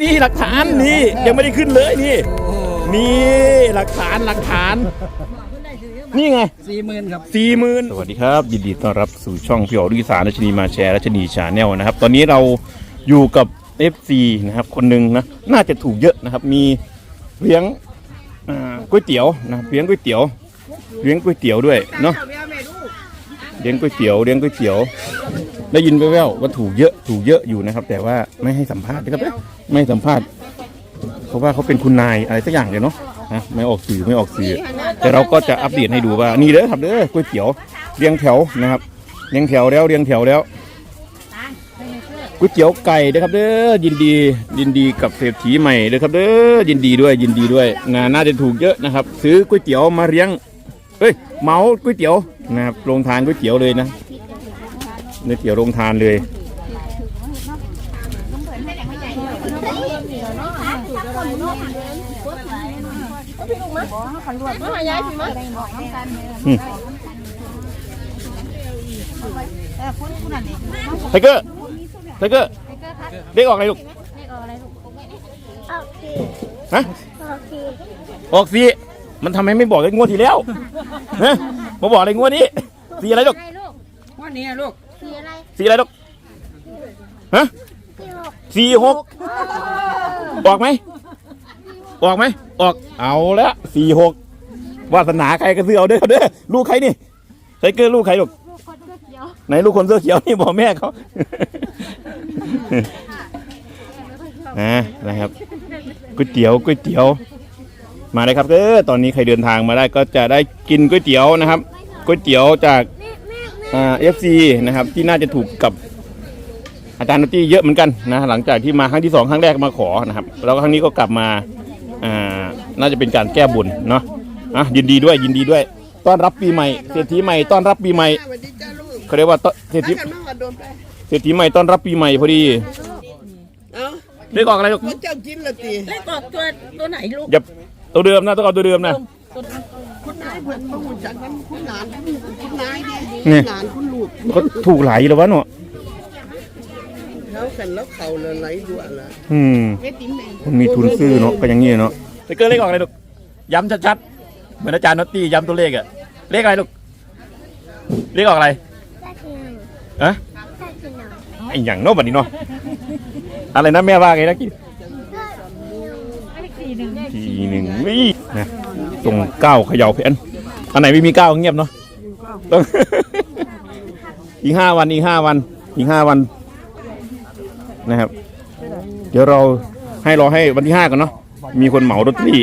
นี่หลักฐานนี่ยังไม่ได้ขึ้นเลยนี่นี่หลักฐานหลักฐาน นี่ไงสี่หมื่นครับสี่หมื่นสวัสดีครับ ยินดีต้อนรับสู่ช่องพี่อ๋อลุยสารรัชนีมาแชร์รัชนีชาแนลนะครับ ตอนนี้เราอยู่กับ FC นะครับคนหนึ่งนะน่าจะถูกเยอะนะครับ มีเลี้ยงอ่าก๋วยเตี๋ยวนะครับเลี้ยงก๋วยเตี๋ยวเลี้ยงก๋วยเตี๋ยวด้วยเนาะเลี้ยงก๋วยเตี๋ยวเลี้ยงก๋วยเตี๋ยว ได้ยินแว่วๆว่าถูกเยอะถูกเยอะอยู่นะครับ แต่ว่าไม่ให้สัมภาษณ์นะครับไม่ให้สัมภาษณ์เพราะว่าเขาเป็นคุณนายอะไรสักอย่างเลยเนาะนะไม่ออกสื่อไม่ออกสื่อ แต่เราก็จะอัปเดตให้ดูว่านี่เด้อครับเด้อก๋วยเตี๋ยวเรียงแถวนะครับเรียงแถวแล้วเรียงแถวแล้วก๋วยเตี๋ยวไก่เด้อครับเด้อยินดี ยินดีกับเศรษฐีใหม่เด้อครับเด้อยินดีด้วยยินดีด้วยนะน่าจะถูกเยอะนะครับ ซื้อก๋วยเตี๋ยวมาเลี้ยงเอ้ยเหมาก๋วยเตี๋ยวนะครับโรงทานก๋วยเตี๋ยวเลยนะ ก๋วยเตี๋ยวโรงทานเลย ไทเกอร์ ไทเกอร์เรียกออกอะไรลูกฮะออกสีมันทำไมไม่บอกไอ้งวดที่แล้วฮะมาบอกอะไรงวดนี้สีอะไรลูกอะไรลูกวันนี้ลูก สีอะไรสีอะไรลูกฮะสี่หกออกไหมออกไหมออกเอาละสี่หกวาสนาใครก็ซื้อเอาเด้อเด้อลูกใครนี่ไทเกอร์ลูกใครลูกลูกคนเดียวไหนลูกคนเสื้อเขียวนี่บอกแม่เขานะนะครับก๋วยเตี๋ยวก๋วยเตี๋ยว มาเลยครับเด้อตอนนี้ใครเดินทางมาได้ก็จะได้กินก๋วยเตี๋ยวนะครับก๋วยเตี๋ยวจาก เอฟซีนะครับที่น่าจะถูกกับอาจารย์นตตี้เยอะเหมือนกันนะหลังจากที่มาครั้งที่สองครั้งแรกมาขอนะครับ แล้วครั้งนี้ก็กลับมาอ่าน่าจะเป็นการแก้บุญเนาะอะยินดีด้วยยินดีด้วย ต้อนรับปีใหม่เศรษฐีใหม่ต้อนรับปีใหม่สวัสดีจ้าลูกเขาเรียกว่าต้อนเศรษฐีขันมาว่าโดนไปเศรษฐีใหม่ต้อนรับปีใหม่พอดีเอ้าเรียกออกอะไรลูกพระเจ้ากินละตีเลขกอดตัวตัวไหนลูกอย่าตัวเดิมนะต้องเอาตัวเดิมนะคุณนายเพิ่นมาหุ่นจากนั้นคุณหลาน คุณนายดีนี่ หลานคุณลูกเขาถูกหลายแล้ววะเนาะเขากันแล้วเขาเลยไหลด่วนละอืมมันมีทุนซื้อเนาะก็อย่างงี้เนาะสเกอร์เลขออกอะไรลูก ย้ำชัดๆ เหมือนอาจารย์นอตตี้ย้ำตัวเลขอะเลขอะไรลูก เลขออกอะไรได้ทีหนึ่งอะได้ทีหนึ่งไอ้อย่างเนาะบัดนี้เนาะ อะไรนะแม่ว่าไงนะกี่ทีหนึ่งนี่นะตรงเก้าเขย่าเพนอันไหนไม่มีเก้าเงียบเนาะ ต้อง อีกห้าวันอีกห้าวันอีกห้าวันนะครับ เดี๋ยวเราให้รอให้วันที่ห้ากันเนาะมีคนเหมาลอตเตอรี่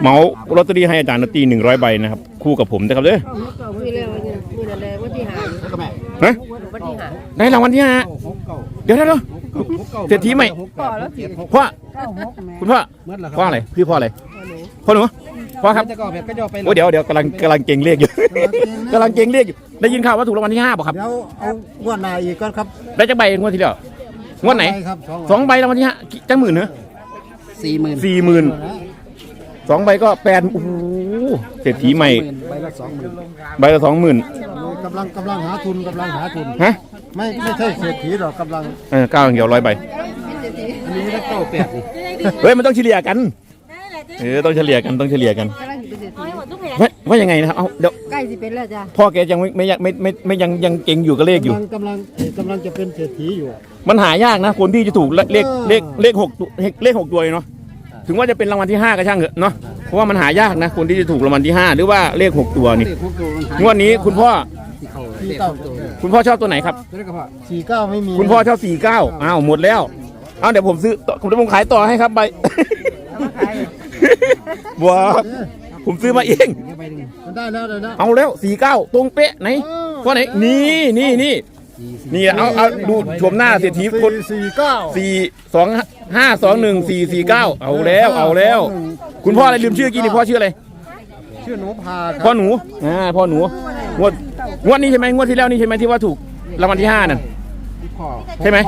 เหมาลอตเตอรี่ให้อาจารย์นอตตี้หนึ่งร้อยใบนะครับ คู่กับผมนะครับเด้อมีเร็วเนี่ยมีอะไรวันที่หาฮะวันที่หาได้รางวัลที่ห้าเดี๋ยวเดี๋ยวเดี๋ยวเศรษฐีใหม่ต่อแล้วสิพ่อเก้าหกแม่คุณพ่อเมื่อไหร่คพ่อรับอะไรพี่พ่ออะไรพ่อหนู พ่อครับจะก่อแบบก็จะไปโอ้เดี๋ยวเดี๋ยวกำลังกำลังเก่งเลขอยู่ กำลังเก่งเลขอยู่ได้ยินข่าวว่าถูกรางวัลที่ห้าป่ะครับ เดี๋ยวเอางวดหน้าอีกก่อนครับ ได้จักใบงวดที่แล้วงวดไหนปครับสองสองใบรางวัลที่ห้ากี่จังหมื่นเนอะสี่หมื่นสี่หมื่นสองใบก็แปดโอ้โหเศรษฐีใหม่ใบละสองหมื่นใบละสองหมื่นกำลังกำลังหาทุนกำลังหาทุน ฮะไม่ไม่ใช่เศรษฐีหรอกกำลังเออเก้าอย่างเดียวร้อยใบอันนี้เลขเก้าแปดนี่เฮ้ยมันต้องเฉลี่ยกัน เออต้องเฉลี่ยกันต้องเฉลี่ยกันกำลังสิเป็นเศรษฐีว่าว่ายังไงนะครับเอาเดี๋ยวใกล้สิเป็นแล้วจ้ะพ่อแกยังไม่ไม่ยังไม่ไม่ไม่ยังยังเก่งอยู่กับเลขอยู่ กำลังกำลังกำลังจะเป็นเศรษฐีอยู่ มันหายากนะ คนที่จะถูกเลเลขเลขเลขหกตัวเลขเลขหกตัวเลยเนาะถึงว่าจะเป็นรางวัลที่ห้าก็ช่างเถอะเนาะเพราะว่ามันหายากนะ คนที่จะถูกรางวัลที่ห้าหรือว่าเลขหกตัวนี่เลขหกตัวมันหายงวดนี้คุณพ่อที่เขาสี่เลขเก้าหกตัวคุณพ่อชอบตัวไหนครับตัวเลขกระเพาะสี่เก้าไม่มีคุณพ่อชอบสี่เก้าอ้าวหมดแล้วอ้าวเดี๋ยวผมซื้อต่อผมจะผมขายต่อให้ครับใบ บัวผมซื้อมาเองอีกใบหนึ่งมันได้แล้วเอาแล้วสี่เก้าตรงเป๊ะไหนข้อไหนนี่นี่นี่นี่เอาเอาดูชมหน้าเศรษฐีคนสี่เก้าสี่สองห้าสองหนึ่งสี่สี่เก้าเอาแล้วเอาแล้ว คุณพ่ออะไรลืมชื่อกี้นี่พ่อชื่ออะไรชื่อหนูพาพ่อหนูอ่าพ่อหนูงวดงวดนี้ใช่ไหมงวดที่แล้วนี่ใช่ไหมที่ว่าถูกรางวัลที่ห้านั่นใช่ไหม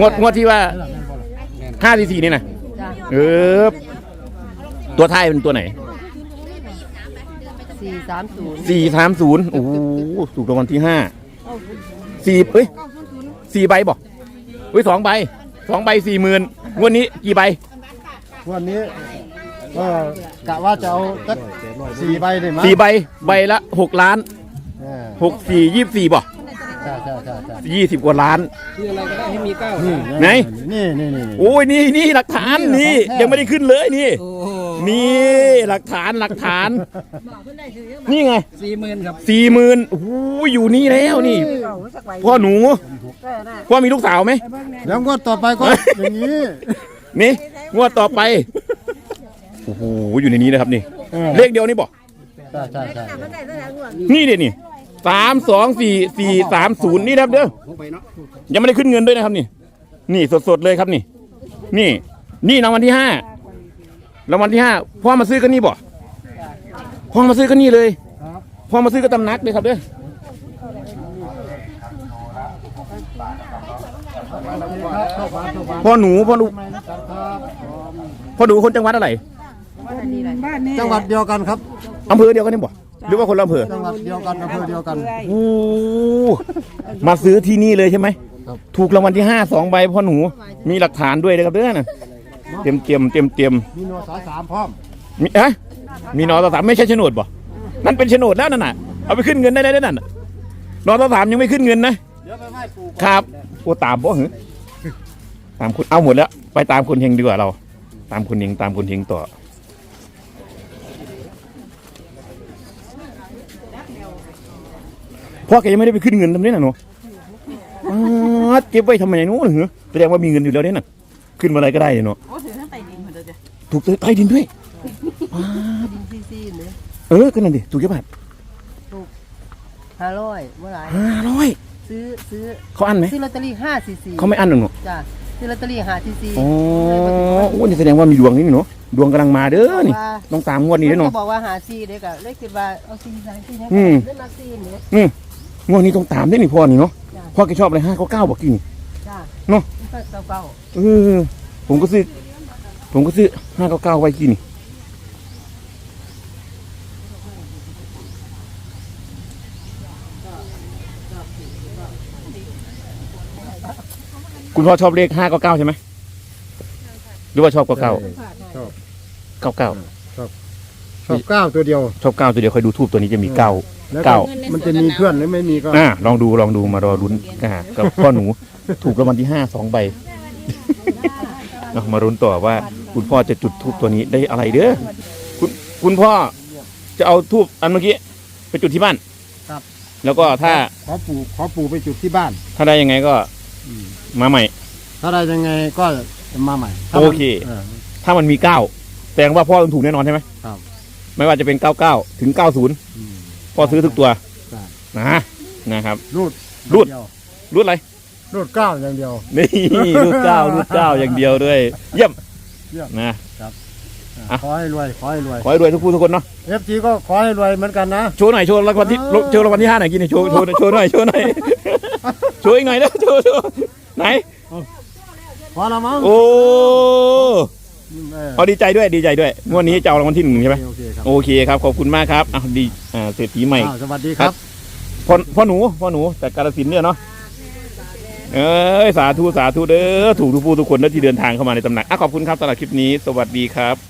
งวดงวดที่ว่าห้าสี่สี่นี่นะเออ ตัวท้ายเป็นตัวไหนสี่สามศูนย์สี่สามศูนย์โอ้โหถูกรางวัลที่ห้าสี่เอ้ยสี่ใบบอกเอ้ยสองใบสองใบสี่หมื่นงวดนี้กี่ใบวันนี้ก็กะว่าจะเอาสักสี่ใบได้ไหมสี่ใบใบละหกล้านเออหกสี่ยี่สิบสี่บ่ใช่ใช่ใช่ใช่ยี่สิบกว่าล้านชื่ออะไรก็ได้ให้มีเก้านี่ไหนนี่นี่นี่โอ้ยนี่นี่หลักฐานนี่ยังไม่ได้ขึ้นเลยนี่ โอ้ นี่หลักฐานหลักฐาน นี่ไงสี่หมื่นครับสี่หมื่นโอ้โหอยู่นี่แล้วนี่ พ่อหนูพ่อมีลูกสาวไหมแล้วงวดต่อไปก็อย่างนี้นี่งวดต่อไปโอ้โหอยู่ในนี้นะครับนี่เออเลขเดียวนี่บอกใช่ใช่ใช่นี่เดี๋ยวนี่สามสองสี่สี่สามศูนย์นี่นะครับเด้อหกใบเนาะยังไม่ได้ขึ้นเงินด้วยนะครับนี่ นี่สดๆเลยครับนี่ นี่ นี่รางวัลที่ห้า รางวัลที่ห้าพ่อมาซื้อกันนี่บ่พ่อมาซื้อกันนี่เลยพ่อมาซื้อก็ตำนักเลยครับเด้อเข้าฟ้าเข้าฟ้าพ่อหนูพ่อหนูพ่อหนูคนจังหวัดอะไรจังหวัดเดียวกันครับอำเภอเดียวกันนี่บ่หรือว่าคนละอำเภอจังหวัดเดียวกันอำเภอเดียวกันโอ้มาซื้อที่นี่เลยใช่ไหมครับถูกรางวัลที่ห้าสองใบพ่อหนูมีหลักฐานด้วยนะครับเด้อนะ เตรียมเตรียมเตรียมเตรียมมีโนสายสามพร้อมมีฮะมีนอตสามไม่ใช่โฉนดบ่นั่นเป็นโฉนดแล้วนั่นน่ะเอาไปขึ้นเงินได้ได้นั่นน่ะนอตสามยังไม่ขึ้นเงินนะครับโอ้ตามบ่เหรอตามคุณเอาหมดแล้ว ไปตามคุณเฮงดีกว่าเรา ตามคุณเฮงตามคุณเฮงต่อพ่อแกยังไม่ได้ไปขึ้นเงินทำนี่น่ะหนูอ๋อเก็บไว้ทำไมหนูเหรอแสดงว่ามีเงินอยู่แล้วเนี่ยน่ะ ขึ้นมาอะไรก็ได้เนี่ยเนาะถูกใต้ดินด้วยซีซีหรือเออก็นั่นดิถูกกี่บาทห้าร้อยเมื่อไหร่ห้าร้อยซื้อซื้อเขาอันไหมซื้อลอตเตอรี่ห้าซีซีเขาไม่อันหรอกหนูจ้ะซื้อลอตเตอรี่ห้าซีซีอ๋อโอ้นี่แสดงว่ามีดวงนี่เนาะดวงกำลังมาเด้อนี่ต้องตามงวดนี้เด้อเนาะเนาะบอกว่าหาซีเด็กอะเลขคิดว่าเอาซีสามซีนะอืมเล่นมาซีเนี่ยอืมงวดนี้ต้องตามได้อนี่พ่อนี่เนาะจ้ะพ่อแกชอบอะไรห้าเก้าเก้าบอกกี่นี่จ้ะ เนาะเก้าเก้าเออผมก็ซื้อ ผมก็ซื้อห้าเก้าเก้าไว้กี่นี่คุณพ่อชอบเลขห้าเก้าเก้าใช่ไหมหรือว่าชอบเก้าเก้าชอบเก้าเก้าชอบเก้าตัวเดียว ชอบเก้าตัวเดียวคอยดูทูบตัวนี้จะมีเก้า แล้วเก้า มันจะมีเพื่อนหรือไม่มีก็อ่าลองดูลองดูมารอรุ้นกันกับพ่อหนูถูกรางวัลที่ห้าสองใบเอามารุ้นต่อว่าคุณพ่อจะจุดทูบตัวนี้ได้อะไรเด้อคุณคุณพ่อจะเอาทูบอันเมื่อกี้ไปจุดที่บ้านครับ แล้วก็ถ้าขอปู่ขอปู่ไปจุดที่บ้านถ้าได้ยังไงก็มาใหม่ ถ้าได้ยังไงก็มาใหม่ถ้ามันโอเค ถ้ามันมีเก้าแสดงว่าพ่อต้องถูกแน่นอนใช่ไหมครับ ไม่ว่าจะเป็นเก้าเก้าถึงเก้าศูนย์อืม พ่อซื้อทุกตัวใช่นะนะครับ รูดรูด เยวรูดอะไรรูดเก้าอย่างเดียว นี่ รูดเก้ารูดเก้าอย่างเดียวด้วยเยี่ยมเยี่ยม นะ อะ ขอให้รวยขอให้รวยขอให้รวยทุกผู้ทุกคนเนาะเอฟจีก็ขอให้รวยเหมือนกันนะ โชว์หน่อยโชว์รางวัลที่เออโชว์รางวัลที่ห้าหน่อยกินหน่อยโชว์โชว์โชว์หน่อยโชว์หน่อยโชว์อีกหน่อยนะโชว์โชว์ไหน พอละมั้ง โอ้ เออเอาดีใจด้วยดีใจด้วยงวดนี้จะเอารางวัลที่หนึ่งใช่ไหมโอเคครับโอเคครับขอบคุณมากครับอะดีอ่าเศรษฐีใหม่อ้าวสวัสดีครับพ่อพ่อหนูพ่อหนูจากกาฬสินธุ์เนี่ยเนาะเอ้ยสาธุสาธุเด้อถูกทุกผู้ทุกคนนะที่เดินทางเข้ามาในตำหนักอะขอบคุณครับสำหรับคลิปนี้ สวัสดีครับ